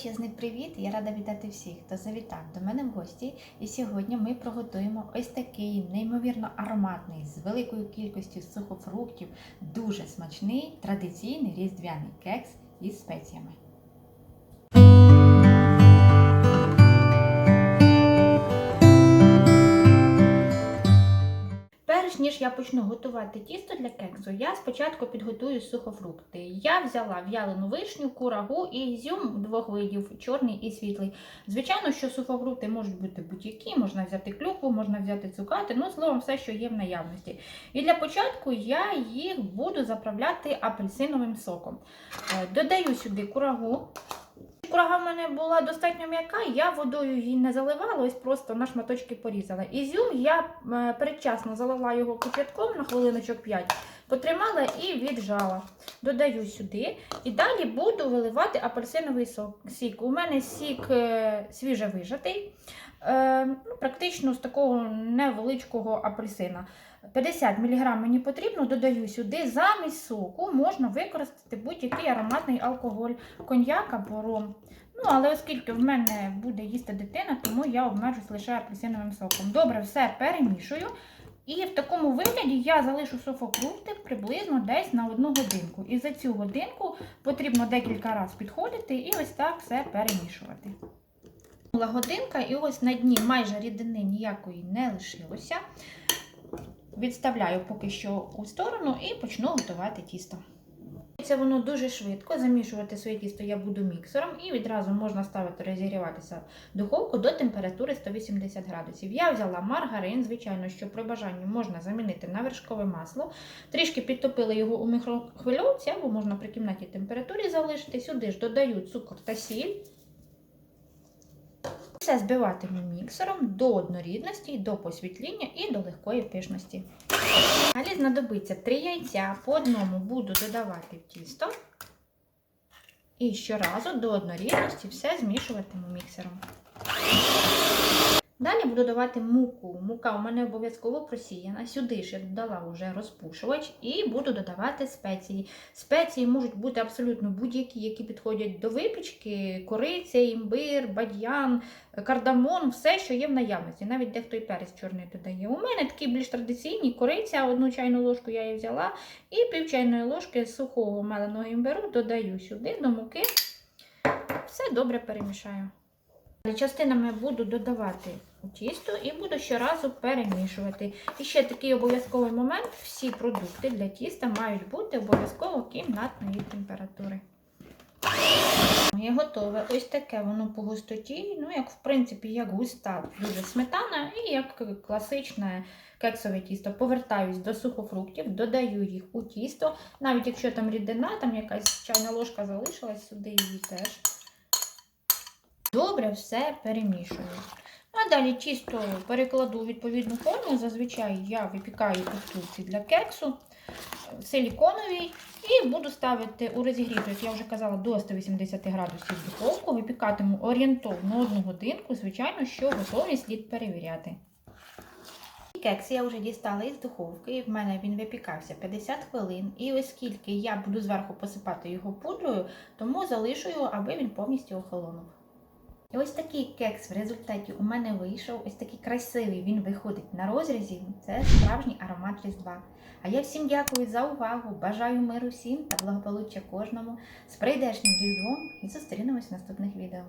Величезний привіт! Я рада вітати всіх, хто завітав до мене в гості. І сьогодні ми приготуємо ось такий неймовірно ароматний, з великою кількістю сухофруктів, дуже смачний традиційний різдвяний кекс із спеціями. Я почну готувати тісто для кексу, я спочатку підготую сухофрукти. Я взяла в'ялену вишню, курагу і ізюм двох видів чорний і світлий. Звичайно, що сухофрукти можуть бути будь-які, можна взяти клюкву, можна взяти цукати, ну, словом, все, що є в наявності. І для початку я їх буду заправляти апельсиновим соком. Е, Додаю сюди курагу. Курага в мене була достатньо м'яка, я водою її не заливала, ось просто на шматочки порізала. Ізюм я е, передчасно залила його кип'ятком на хвилиночок 5, потримала і віджала. Додаю сюди і далі буду виливати апельсиновий сік. У мене сік е, свіжевижатий, е, ну, практично з такого невеличкого апельсина. 50 мг мені потрібно, додаю сюди. Замість соку можна використати будь-який ароматний алкоголь, коньяк або ром. Ну, але оскільки в мене буде їсти дитина, тому я обмежусь лише апельсиновим соком. Добре, все перемішую. І в такому вигляді я залишу сухофрукти приблизно десь на одну годинку. І за цю годинку потрібно декілька разів підходити і ось так все перемішувати. Була годинка, і ось на дні майже рідини ніякої не лишилося. Відставляю поки що у сторону і почну готувати тісто. Це воно дуже швидко. Замішувати своє тісто я буду міксером і відразу можна ставити розігріватися духовку до температури 180 градусів. Я взяла маргарин, звичайно, що при бажанні можна замінити на вершкове масло. Трішки підтопила його у мікрохвильовці, або можна при кімнатній температурі залишити. Сюди ж додаю цукор та сіль. Все збиватиму міксером до однорідності, до посвітління і до легкої пишності. Далі знадобиться 3 яйця, по одному буду додавати в тісто. І щоразу до однорідності все змішуватиму міксером. Далі буду додавати муку. Мука у мене обов'язково просіяна. Сюди ж я додала вже розпушувач і буду додавати спеції. Спеції можуть бути абсолютно будь-які, які підходять до випічки: кориця, імбир, бадьян, кардамон, все, що є в наявності. Навіть дехто і перець чорний додає. У мене такі більш традиційні кориця, одну чайну ложку я її взяла, і пів чайної ложки сухого меленого імбиру додаю сюди до муки. Все добре перемішаю. Частинами буду додавати тісто і буду щоразу перемішувати. І ще такий обов'язковий момент: всі продукти для тіста мають бути обов'язково кімнатної температури. Є готове. Ось таке воно по густоті, ну, як, в принципі, як густа, дуже сметана і як класичне кексове тісто. Повертаюсь до сухофруктів, додаю їх у тісто. Навіть якщо там рідина, там якась чайна ложка залишилась, сюди її теж. Добре все перемішую. А далі чисто перекладу у відповідну форму. Зазвичай я випікаю у для кексу силіконовій і буду ставити у розігріту, як я вже казала, до 180 градусів духовку. Випікатиму орієнтовно одну годинку, звичайно, що готовність слід перевіряти. Кекс я вже дістала із духовки, і в мене він випікався 50 хвилин. І оскільки я буду зверху посипати його пудрою, тому залишу його, аби він повністю охолонув. І ось такий кекс в результаті у мене вийшов. Ось такий красивий він виходить на розрізі. Це справжній аромат Різдва. А я всім дякую за увагу. Бажаю миру всім та благополуччя кожному. З прийдешнім різдвом і зустрінемось в наступних відео.